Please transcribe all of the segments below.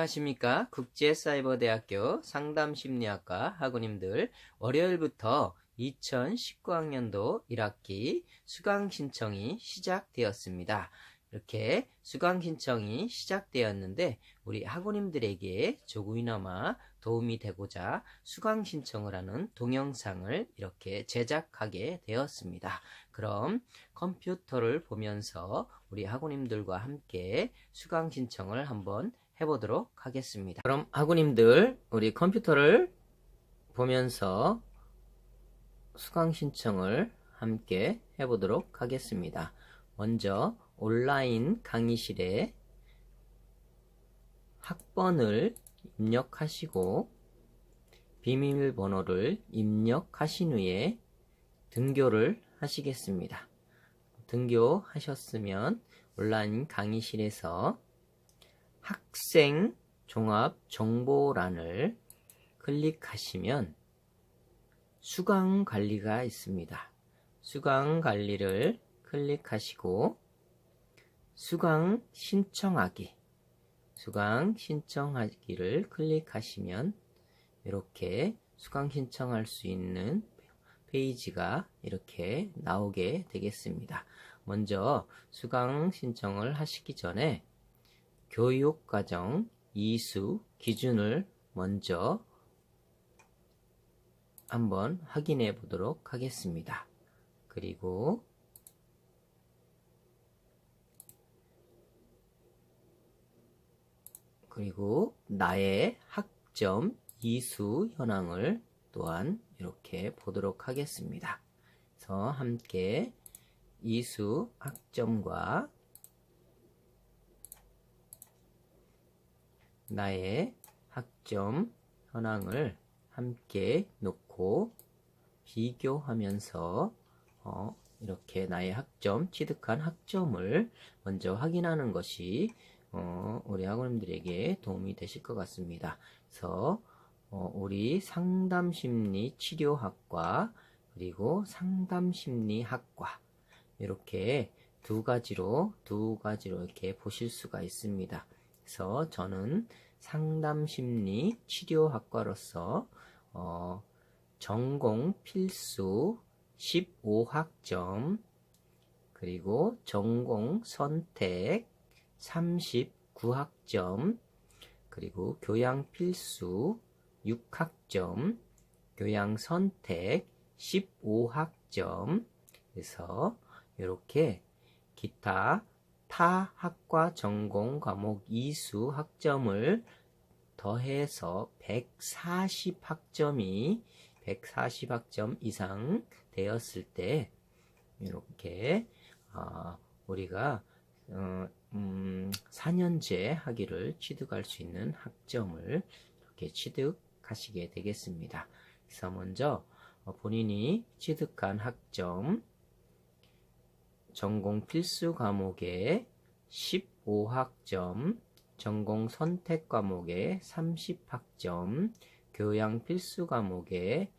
안녕하십니까 국제사이버대학교 상담심리학과 학우님들 월요일부터 2019학년도 1학기 수강 신청이 시작되었습니다. 이렇게 수강 신청이 시작되었는데 우리 학우님들에게 조금이나마 도움이 되고자 수강 신청을 하는 동영상을 이렇게 제작하게 되었습니다. 그럼 컴퓨터를 보면서 우리 학우님들과 함께 수강 신청을 한번 해보도록 하겠습니다. 그럼 학우님들 우리 컴퓨터를 보면서 수강 신청을 함께 해보도록 하겠습니다. 먼저 온라인 강의실에 학번을 입력하시고 비밀번호를 입력하신 후에 등교를 하시겠습니다. 등교하셨으면 온라인 강의실에서 학생 종합 정보란을 클릭하시면 수강 관리가 있습니다. 수강 관리를 클릭하시고 수강 신청하기 수강 신청하기를 클릭하시면 이렇게 수강 신청할 수 있는 페이지가 이렇게 나오게 되겠습니다. 먼저 수강 신청을 하시기 전에 교육과정 이수 기준을 먼저 한번 확인해 보도록 하겠습니다. 그리고 그리고 나의 학점 이수 현황을 또한 이렇게 보도록 하겠습니다. 그래서 함께 이수 학점과 나의 학점 현황을 함께 놓고 비교하면서 어, 이렇게 나의 학점, 취득한 학점을 먼저 확인하는 것이 어, 우리 학우님들에게 도움이 되실 것 같습니다. 그래서 어, 우리 상담심리 치료학과 그리고 상담심리학과 이렇게 두 가지로 두 가지로 이렇게 보실 수가 있습니다. 그래서 저는 상담심리 치료학과로서 어, 전공 필수 15학점 그리고 전공 선택 39학점 그리고 교양 필수 6학점 교양 선택 15학점. 그래서 이렇게 기타 타 학과 전공 과목 이수 학점을 더해서 140학점이 140학점 이상 되었을 때 이렇게 어, 우리가 어, 음, 4년제 학위를 취득할 수 있는 학점을 이렇게 취득하시게 되겠습니다. 그래서 먼저 어, 본인이 취득한 학점 전공 필수 과목에 15학점, 전공 선택 과목에 30학점, 교양 필수 과목에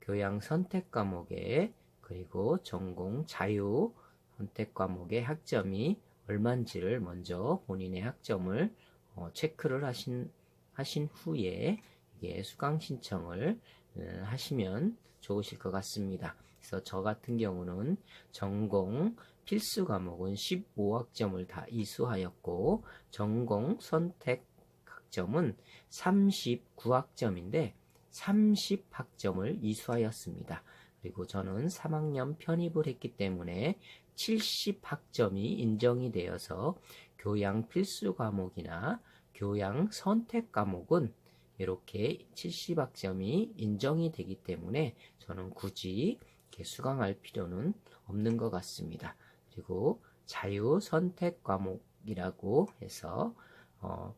교양 선택 과목에 그리고 전공 자유 선택 과목의 학점이 얼마인지를 먼저 본인의 학점을 어, 체크를 하신 하신 후에 이게 수강 신청을 음, 하시면 좋으실 것 같습니다. 그래서 저 같은 경우는 전공 필수 과목은 15학점을 다 이수하였고 전공 선택 학점은 39학점인데 30학점을 이수하였습니다. 그리고 저는 3학년 편입을 했기 때문에 70학점이 인정이 되어서 교양 필수 과목이나 교양 선택 과목은 이렇게 70학점이 인정이 되기 때문에 저는 굳이 수강할 필요는 없는 것 같습니다. 그리고 자유 선택 과목이라고 해서 어,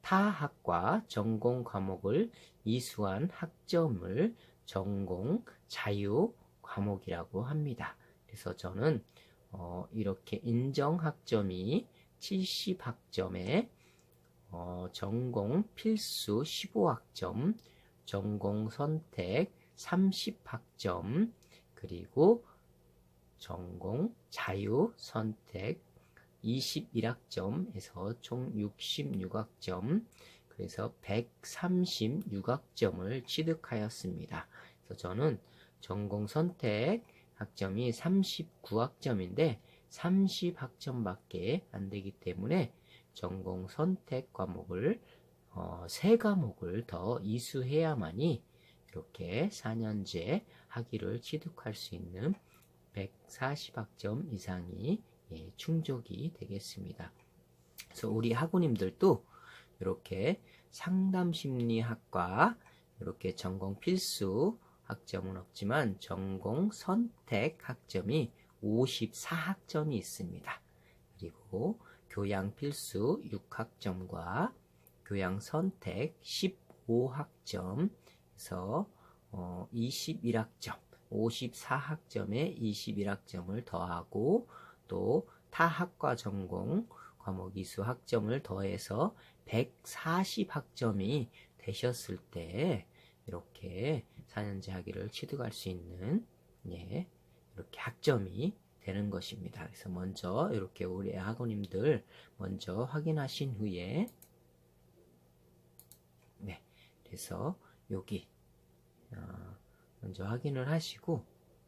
타 학과 전공 과목을 이수한 학점을 전공 자유 과목이라고 합니다. 그래서 저는 어, 이렇게 인정 학점이 70학점에 어, 전공 필수 15학점, 전공 선택 30학점, 그리고 전공 자유 선택 21학점에서 총 66학점, 그래서 136학점을 취득하였습니다. 그래서 저는 전공 선택 학점이 39학점인데 30학점밖에 안 되기 때문에 전공 선택 과목을 어, 세 과목을 더 이수해야만이 이렇게 4년제 학위를 취득할 수 있는 140학점 이상이 예, 충족이 되겠습니다. 그래서 우리 학우님들도 이렇게 상담심리학과 이렇게 전공 필수 학점은 없지만 전공 선택 학점이 54학점이 있습니다. 그리고 교양 필수 6학점과 교양 선택 15학점에서 어, 21학점, 54학점에 21학점을 더하고 또 타학과 전공 과목 이수 학점을 더해서 140학점이 되셨을 때 이렇게 4년제 학위를 취득할 수 있는 예, 이렇게 학점이 되는 것입니다. 그래서 먼저 이렇게 우리 학우님들 먼저 확인하신 후에 네, 그래서 여기 어, 먼저 확인을 하시고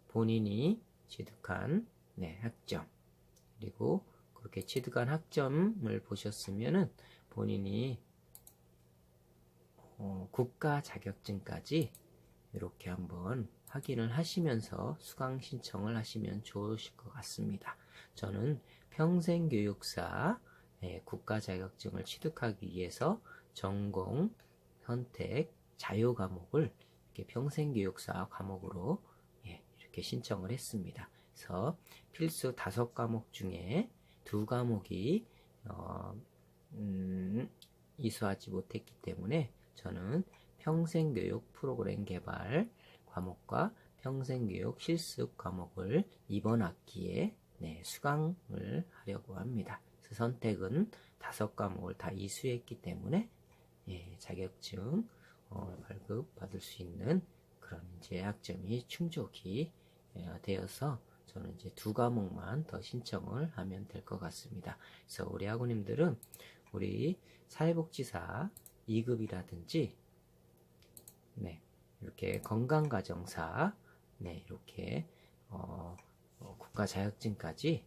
본인이 취득한 네, 학점 그리고 그렇게 취득한 학점을 보셨으면은 본인이 어, 국가 자격증까지 이렇게 한번 확인을 하시면서 수강 신청을 하시면 좋으실 것 같습니다. 저는 평생교육사 예, 국가 자격증을 취득하기 위해서 전공, 선택, 자유 과목을 이렇게 평생교육사 과목으로 예, 이렇게 신청을 했습니다. 그래서 필수 다섯 과목 중에 두 과목이 어, 음, 이수하지 못했기 때문에 저는 평생교육 프로그램 개발 과목과 평생교육 실습 과목을 이번 학기에 네, 수강을 하려고 합니다. 그래서 선택은 다섯 과목을 다 이수했기 때문에 예, 자격증 어, 발급 받을 수 있는 그런 이제 학점이 충족이 예, 되어서 저는 이제 두 과목만 더 신청을 하면 될 것 같습니다. 그래서 우리 학우님들은 우리 사회복지사 2급이라든지 네, 이렇게 건강가정사 네, 이렇게 어, 어, 국가 자격증까지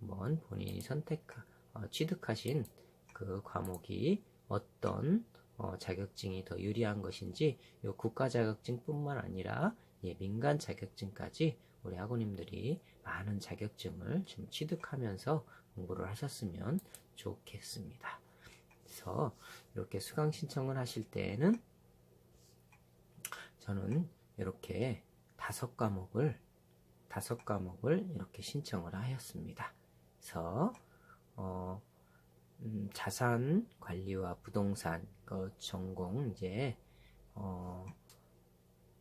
한번 본인이 선택 어, 취득하신 그 과목이 어떤 어, 자격증이 더 유리한 것인지 이 국가 자격증뿐만 아니라 예, 민간 자격증까지 우리 학우님들이 많은 자격증을 좀 취득하면서 공부를 하셨으면 좋겠습니다. 그래서 이렇게 수강 신청을 하실 때에는 저는 이렇게 다섯 과목을 다섯 과목을 이렇게 신청을 하였습니다. 그래서 어, 음, 자산 관리와 부동산 그 전공 이제 어,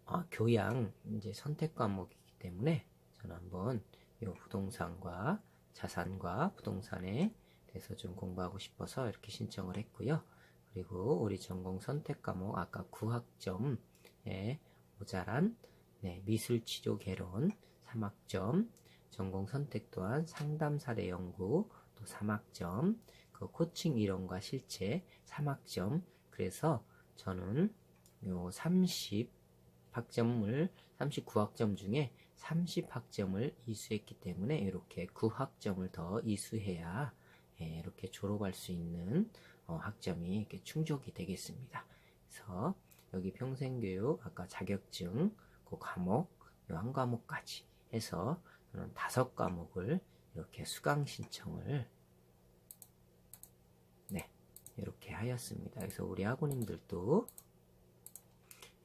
아, 교양 이제 선택 과목이기 때문에 저는 한번 이 부동산과 자산과 부동산에 대해서 좀 공부하고 싶어서 이렇게 신청을 했고요. 그리고 우리 전공 선택 과목 아까 9학점에 모자란 네, 미술 치료 개론 3학점 전공 선택 또한 상담 사례 연구 또 3학점 그 코칭 이론과 실체 3학점 그래서 저는 요 30학점을 39학점 중에 30학점을 이수했기 때문에 이렇게 9학점을 더 이수해야 예, 이렇게 졸업할 수 있는 어, 학점이 이렇게 충족이 되겠습니다. 그래서 여기 평생교육 아까 자격증 그 과목 한 과목까지 해서 저는 다섯 과목을 이렇게 수강 신청을 네 이렇게 하였습니다. 그래서 우리 학우님들도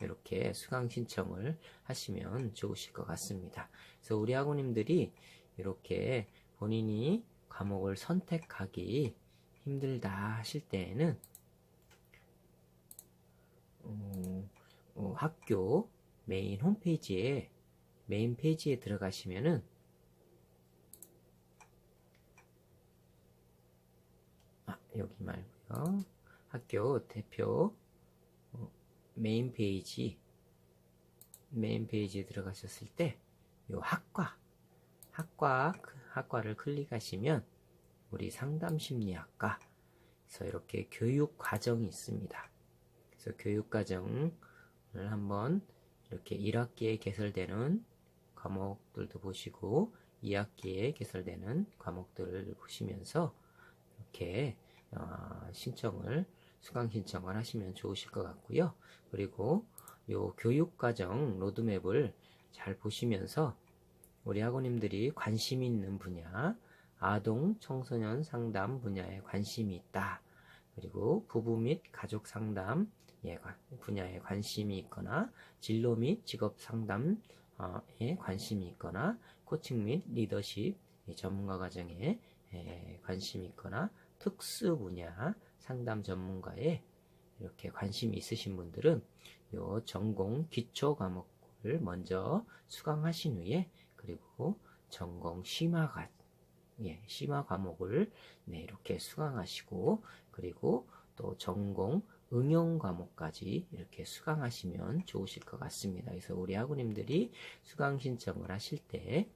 이렇게 수강 신청을 하시면 좋으실 것 같습니다. 그래서 우리 학우님들이 이렇게 본인이 과목을 선택하기 힘들다 하실 때에는 어, 어, 학교 메인 홈페이지에 메인 페이지에 들어가시면은 아, 여기 말고요. 학교 대표 메인 페이지 메인 페이지에 들어가셨을 때 요 학과 학과 학과를 클릭하시면 우리 상담심리학과 그래서 이렇게 교육 과정이 있습니다. 그래서 교육 과정을 한번 이렇게 1학기에 개설되는 과목들도 보시고 2학기에 개설되는 과목들을 보시면서 이렇게 어, 신청을 수강 신청을 하시면 좋으실 것 같고요. 그리고 요 교육과정 로드맵을 잘 보시면서 우리 학우님들이 관심 있는 분야, 아동 청소년 상담 분야에 관심이 있다. 그리고 부부 및 가족 상담 분야에 관심이 있거나 진로 및 직업 상담에 관심이 있거나 코칭 및 리더십 전문가 과정에 관심이 있거나 특수 분야 상담 전문가에 이렇게 관심이 있으신 분들은 요 전공 기초 과목을 먼저 수강하신 후에 그리고 전공 심화가 예, 심화 과목을 네, 이렇게 수강하시고 그리고 또 전공 응용 과목까지 이렇게 수강하시면 좋으실 것 같습니다. 그래서 우리 학우님들이 수강 신청을 하실 때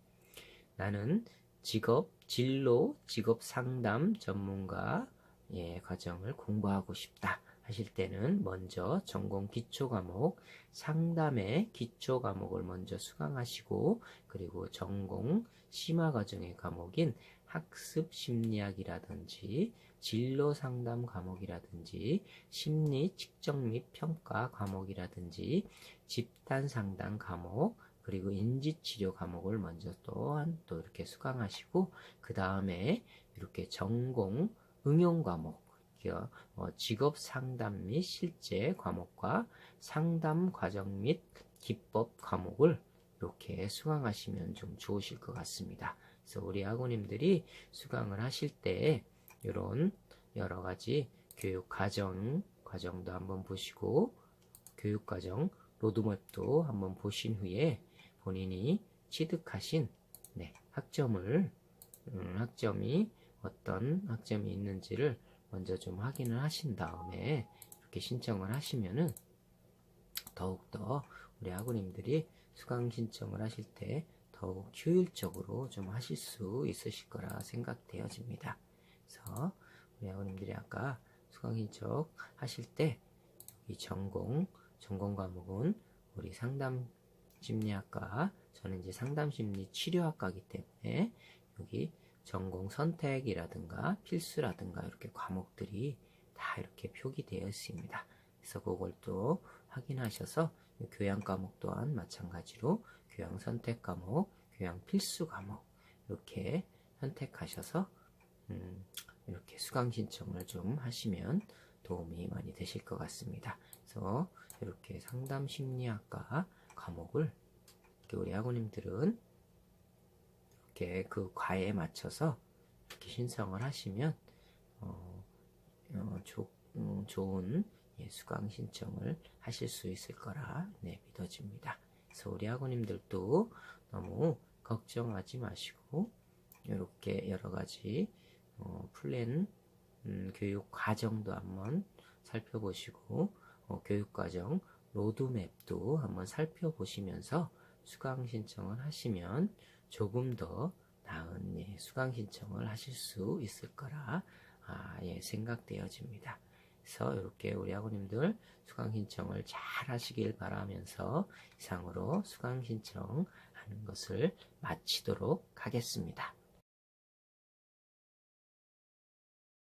나는 직업, 진로, 직업 상담 전문가 예, 과정을 공부하고 싶다 하실 때는 먼저 전공 기초 과목, 상담의 기초 과목을 먼저 수강하시고 그리고 전공 심화 과정의 과목인 학습 심리학이라든지 진로 상담 과목이라든지 심리 측정 및 평가 과목이라든지 집단 상담 과목 그리고 인지치료 과목을 먼저 또한 또 이렇게 수강하시고 그 다음에 이렇게 전공 응용 과목 어, 직업 상담 및 실제 과목과 상담 과정 및 기법 과목을 이렇게 수강하시면 좀 좋으실 것 같습니다. 그래서 우리 학우님들이 수강을 하실 때 이런 여러 가지 교육 과정 과정도 한번 보시고 교육 과정 로드맵도 한번 보신 후에 본인이 취득하신 네, 학점을 음, 학점이 어떤 학점이 있는지를 먼저 좀 확인을 하신 다음에 이렇게 신청을 하시면은 더욱더 우리 학우님들이 수강 신청을 하실 때 더욱 효율적으로 좀 하실 수 있으실 거라 생각되어집니다. 그래서 우리 학우님들이 아까 수강 신청 하실 때 이 전공, 전공 과목은 우리 상담 심리학과, 저는 이제 상담 심리 치료학과이기 때문에 여기 전공 선택이라든가 필수라든가 이렇게 과목들이 다 이렇게 표기되어 있습니다. 그래서 그걸 또 확인하셔서 교양 과목 또한 마찬가지로 교양 선택 과목, 교양 필수 과목 이렇게 선택하셔서 음, 이렇게 수강 신청을 좀 하시면 도움이 많이 되실 것 같습니다. 그래서 이렇게 상담 심리학과 과목을 우리 학우님들은 이렇게 그 과에 맞춰서 이렇게 신청을 하시면 어, 어, 조, 음, 좋은 예, 수강 신청을 하실 수 있을 거라 네, 믿어집니다. 그래서 우리 학우님들도 너무 걱정하지 마시고 이렇게 여러 가지 어, 플랜 음, 교육 과정도 한번 살펴보시고 어, 교육 과정 로드맵도 한번 살펴보시면서 수강 신청을 하시면 조금 더 나은 예, 수강 신청을 하실 수 있을 거라 아, 예, 생각되어집니다. 그래서 이렇게 우리 학우님들 수강 신청을 잘 하시길 바라면서 이상으로 수강 신청하는 것을 마치도록 하겠습니다.